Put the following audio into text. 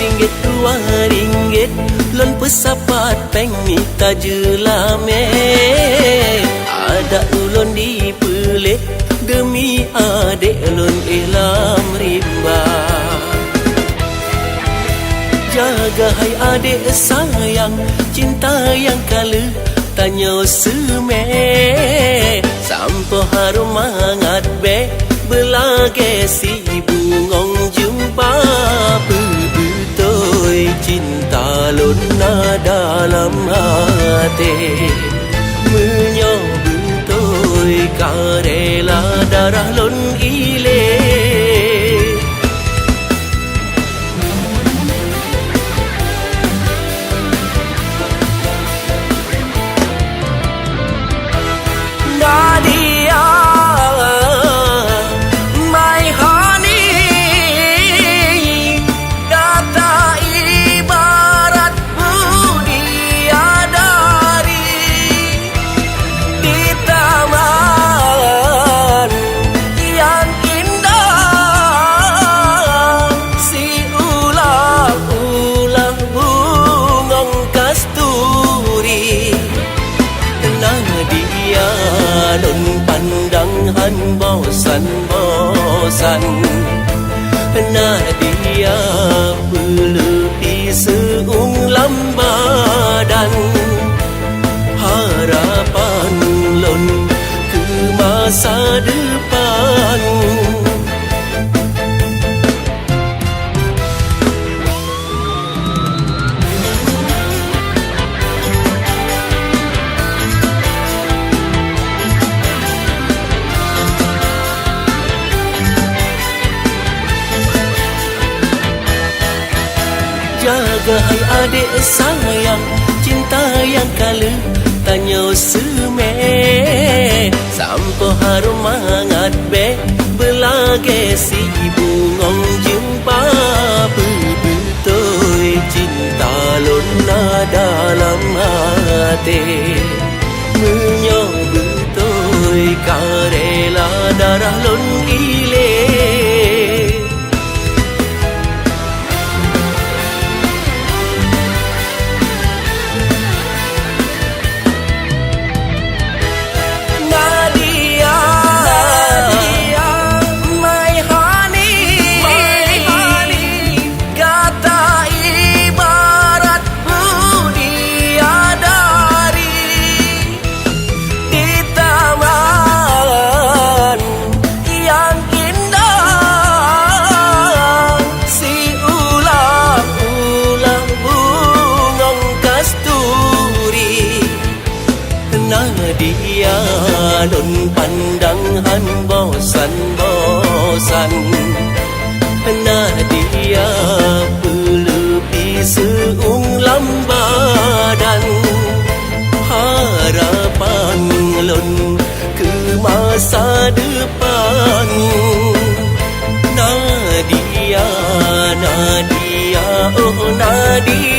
Ringgit dua ringgit Lon pesapat peng mita jelame Ada ulon di pelit Jaga hai adik sayang. Cinta yang kala Tanya seme Sampo harum mangat be Belage si bungong jumpa. Bebetul cinta luna dalam hati. Menyobutoi karela darah lon anh bosan bosan Nadia à, berlebih seunglam badan Harapan lon sa masa depan Jaga hai adik sayang Cinta yang kala Tanya seme Sampo harum mangat be Belage si bungong jumpa. Bebetul cinta luna dalam hati. Menyobutoi karela darah lon ดนปันดังหันบ่สันบ่สันหน้าดียาปือลือปีซื้ออุ้งลำบาดันพาราปันลนคือมาซาดือปันนาดียานาดียาโอ้นาดี